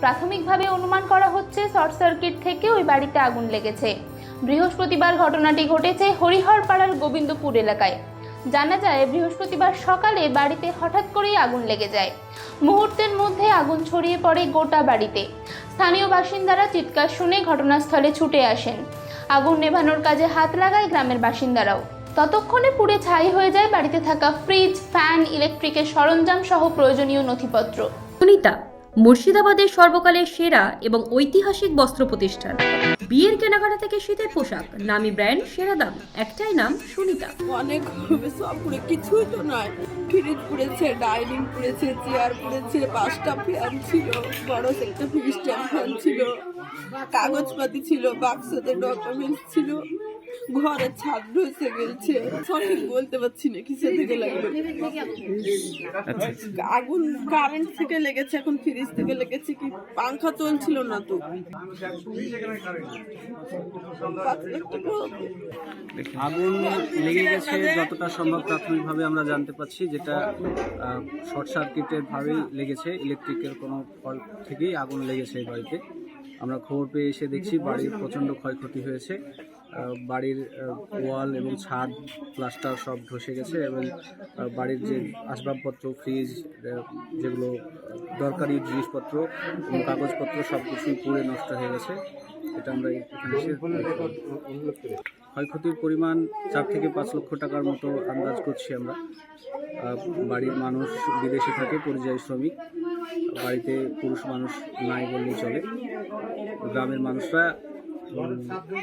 প্রাথমিকভাবে অনুমান করা হচ্ছে শর্ট সার্কিট থেকে ওই বাড়িতে আগুন লেগেছে। বৃহস্পতিবার ঘটনাটি ঘটেছে হরিহরপাড়ার গোবিন্দপুর এলাকায়। জানা যায়, বৃহস্পতিবার সকালে বাড়িতে হঠাৎ করেই আগুন লেগে যায়। মুহূর্তের মধ্যে আগুন ছড়িয়ে পড়ে গোটা বাড়িতে। স্থানীয় বাসিন্দারা চিৎকার শুনে ঘটনাস্থলে ছুটে আসেন। আগুন নেভানোর কাজে হাত লাগায় গ্রামের বাসিন্দারাও। ততক্ষণে পুড়ে ছাই হয়ে যায় বাড়িতে থাকা ফ্রিজ, ফ্যান, ইলেকট্রিকের সরঞ্জাম সহ প্রয়োজনীয় নথিপত্র। মুর্শিদাবাদের সর্বকালের সেরা এবং ঐতিহাসিক বস্ত্র প্রতিষ্ঠান। বিয়ের কেনাকাটা থেকে শীতের পোশাক, নামি ব্র্যান্ড, সেরা দাম, একটাই নাম সুনিতা। অনেক পুরো কিছুই তো নয়। ফ্রিজ পুড়েছে, ডাইনিং পুড়েছে, চেয়ার পুড়েছে, পাঁচটা ফ্যান ছিল, বড় একটা ফ্রিজ ফ্যান ছিল, কাগজপাতি ছিল, বাক্সতে ডকুমেন্টস ছিল। ঘরের ছাদ ধসে গেছে সঠিক বলতে পারছি না কিসে থেকে লাগল আগুন। কারেন্ট থেকে লেগেছে এখন ফ্রিজ থেকে লেগেছে কি পাংখা চলছিল না তো। আগুন লেগে গেছে যতটা সম্ভব প্রাথমিকভাবে আমরা জানতে পারছি যেটা শর্ট সার্কিটের ভাবেই লেগেছে ইলেকট্রিকের কোনো ফল থেকেই আগুন লেগেছে এই বাড়িতে। আমরা খবর পেয়ে এসে দেখছি বাড়ির প্রচণ্ড ক্ষয়ক্ষতি হয়েছে। বাড়ির ওয়াল এবং ছাদ, প্লাস্টার সব ধসে গেছে এবং বাড়ির যে আসবাবপত্র, ফ্রিজ যেগুলো দরকারি জিনিসপত্র এবং কাগজপত্র সব কিছুই পুড়ে নষ্ট হয়ে গেছে। এটা আমরা এখানে এসে ক্ষয়ক্ষতির পরিমাণ চার থেকে পাঁচ লক্ষ টাকার মতো আন্দাজ করছি আমরা। বাড়ির মানুষ, বিদেশে থাকে, পরিযায়ী শ্রমিক। বাড়িতে পুরুষ মানুষ নাই বললেই চলে। গ্রামের মানুষরা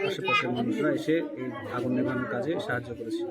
আশেপাশের মানুষরা এসে এই আগুন নেভানোর কাজে সাহায্য করেছে।